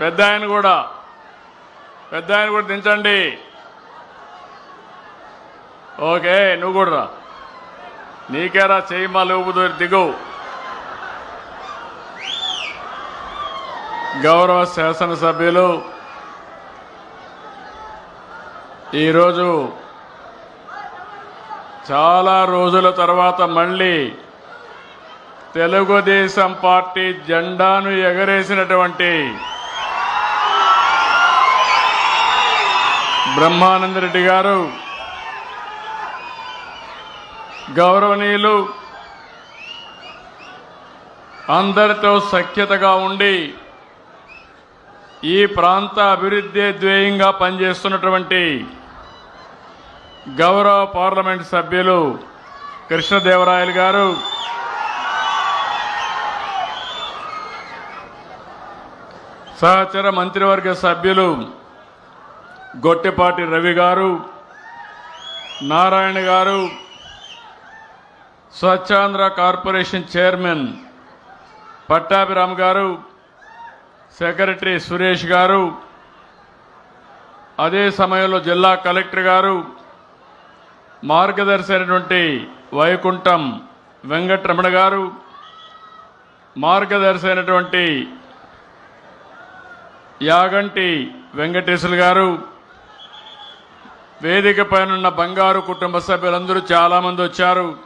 పెద్ద ఆయన కూడా. పెద్ద ఆయన కూడా దించండి. ఓకే నువ్వు కూడా రా. నీకేరా చేయి మా ఊపుదు దిగు. గౌరవ శాసనసభ్యులు ఈరోజు చాలా రోజుల తర్వాత మళ్ళీ తెలుగుదేశం పార్టీ జెండాను ఎగరేసినటువంటి బ్రహ్మానందరెడ్డి గారు గౌరవనీయులు అందరితో సఖ్యతగా ఉండి ఈ ప్రాంత అభివృద్ధి ధ్యేయంగా పనిచేస్తున్నటువంటి గౌరవ పార్లమెంట్ సభ్యులు కృష్ణదేవరాయలు గారు సహచర మంత్రివర్గ సభ్యులు గొట్టెపాటి రవి గారు నారాయణ గారు స్వచ్ఛాంధ్ర కార్పొరేషన్ చైర్మన్ పట్టాభిరామ్ గారు సెక్రటరీ సురేష్ గారు అదే సమయంలో జిల్లా కలెక్టర్ గారు మార్గదర్శి అయినటువంటి వైకుంఠం వెంకటరమణ గారు మార్గదర్శి అయినటువంటి యాగంటి వెంకటేశ్వర గారు వేదిక పైన బంగారు కుటుంబ సభ్యులందరూ చాలామంది వచ్చారు.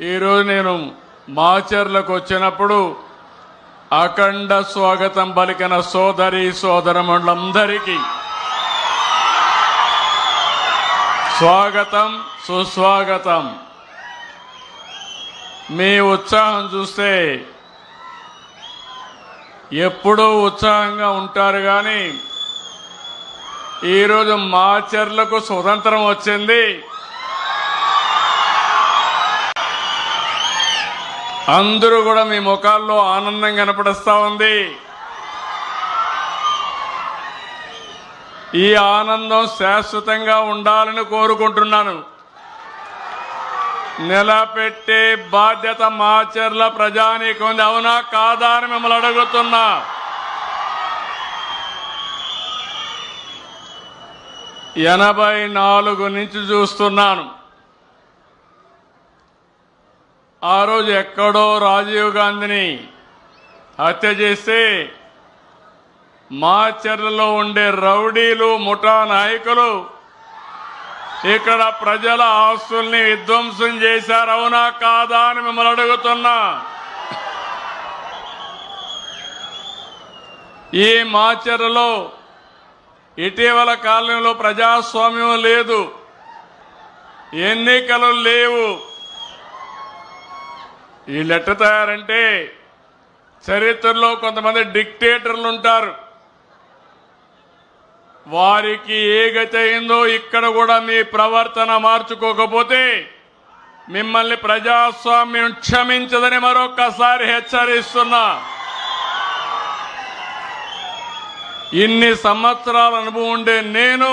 ఈరోజు నేను మాచర్లకు వచ్చినప్పుడు అఖండ స్వాగతం పలికిన సోదరి సోదరములందరికీ స్వాగతం సుస్వాగతం. మీ ఉత్సాహం చూస్తే ఎప్పుడూ ఉత్సాహంగా ఉంటారు కానీ ఈరోజు మాచర్లకు స్వతంత్రం వచ్చింది. అందరూ కూడా మీ ముఖాల్లో ఆనందం కనపడిస్తా ఉంది. ఈ ఆనందం శాశ్వతంగా ఉండాలని కోరుకుంటున్నాను. నిలబెట్టే బాధ్యత మాచర్ల ప్రజానీకం ఉంది. అవునా? కాదా అని మిమ్మల్ని అడుగుతున్నా. ఎనభై నాలుగు నుంచి చూస్తున్నాను. ఆ రోజు ఎక్కడో రాజీవ్ గాంధీని హత్య చేస్తే మాచర్లలో ఉండే రౌడీలు ముఠా నాయకులు ఇక్కడ ప్రజల ఆస్తుల్ని విధ్వంసం చేశారు. అవునా కాదా అని మిమ్మల్ని అడుగుతున్నా. ఈ మాచర్లలో ఇటీవల కాలంలో ప్రజాస్వామ్యం లేదు. ఎన్నికలు లేవు. ఈ ఎట్ట తయారంటే చరిత్రలో కొంతమంది డిక్టేటర్లు ఉంటారు. వారికి ఏ గతి అయిందో ఇక్కడ కూడా మీ ప్రవర్తన మార్చుకోకపోతే మిమ్మల్ని ప్రజాస్వామ్యం క్షమించదని మరొక్కసారి హెచ్చరిస్తున్నా. ఇన్ని సంవత్సరాల అనుభవం ఉండే నేను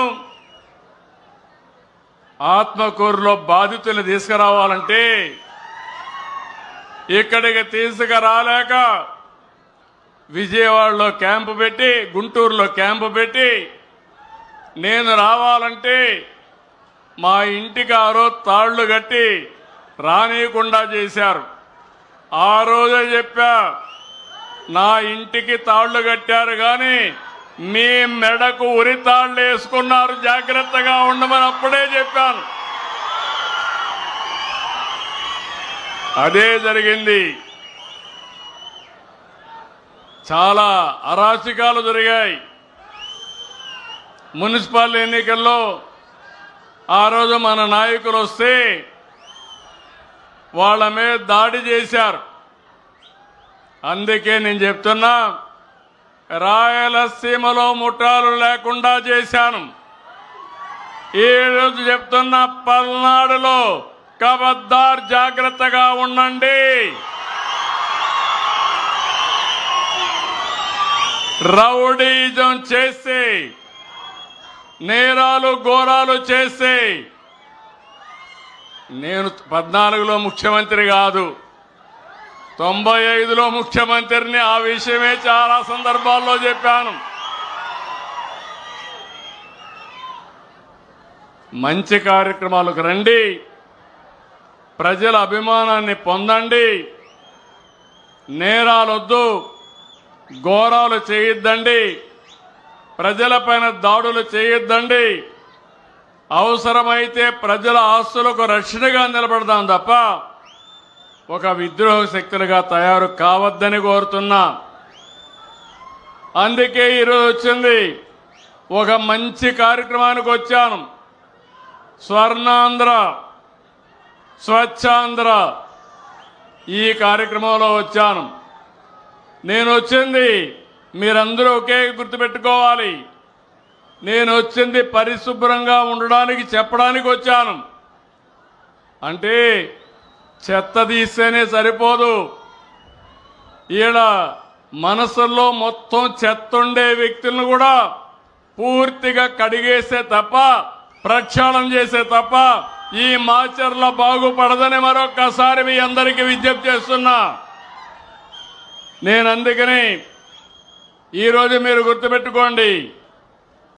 ఆత్మకూరులో బాధితుల్ని తీసుకురావాలంటే ఇక్కడికి తీసుకురాలేక విజయవాడలో క్యాంపు పెట్టి గుంటూరులో క్యాంపు పెట్టి నేను రావాలంటే మా ఇంటికి ఆ రోజు తాళ్ళు కట్టి రానియకుండా చేశారు. ఆ రోజే చెప్పా నా ఇంటికి తాళ్ళు కట్టారు కానీ మీ మెడకు ఉరితాళ్ళు వేసుకున్నారు. జాగ్రత్తగా ఉండమని అప్పుడే చెప్పాను. అదే జరిగింది. చాలా అరాచకాలు జరిగాయి. మున్సిపల్ ఎన్నికల్లో ఆ రోజు మన నాయకులు వస్తే వాళ్ళ మీద దాడి చేశారు. అందుకే నేను చెప్తున్నా రాయలసీమలో ముఠాలు లేకుండా చేశాను. ఈ రోజు చెప్తున్న పల్నాడులో కబద్దార్ జాగ్రత్తగా ఉండండి. రౌడీజం చేసి నేరాలు ఘోరాలు చేసి నేను పద్నాలుగులో ముఖ్యమంత్రి కాదు. తొంభై ఐదులో ముఖ్యమంత్రిని ఆ విషయమే చాలా సందర్భాల్లో చెప్పాను. మంచి కార్యక్రమాలకు రండి. ప్రజల అభిమానాన్ని పొందండి. నేరాలొద్దు. ఘోరాలు చేయొద్దండి. ప్రజలపైన దాడులు చేయొద్దండి. అవసరమైతే ప్రజల ఆస్తులకు రక్షణగా నిలబడదాం తప్ప ఒక విద్రోహ శక్తులుగా తయారు కావద్దని కోరుతున్నా. అందుకే ఈరోజు వచ్చింది. ఒక మంచి కార్యక్రమానికి వచ్చాను స్వర్ణాంధ్ర స్వచ్ఛాంధ్ర ఈ కార్యక్రమంలో వచ్చాను. నేను వచ్చింది మీరందరూ ఒకే గుర్తుపెట్టుకోవాలి. నేను వచ్చింది పరిశుభ్రంగా ఉండడానికి చెప్పడానికి వచ్చాను. అంటే చెత్త తీస్తేనే సరిపోదు. ఈడ మనసుల్లో మొత్తం చెత్త ఉండే వ్యక్తులను కూడా పూర్తిగా కడిగేస్తే తప్ప ప్రక్షాళన చేసే తప్ప ఈ మాచర్ల బాగుపడదని మరొక్కసారి మీ అందరికీ విజ్ఞప్తి చేస్తున్నా. నేను అందుకని ఈరోజు మీరు గుర్తుపెట్టుకోండి.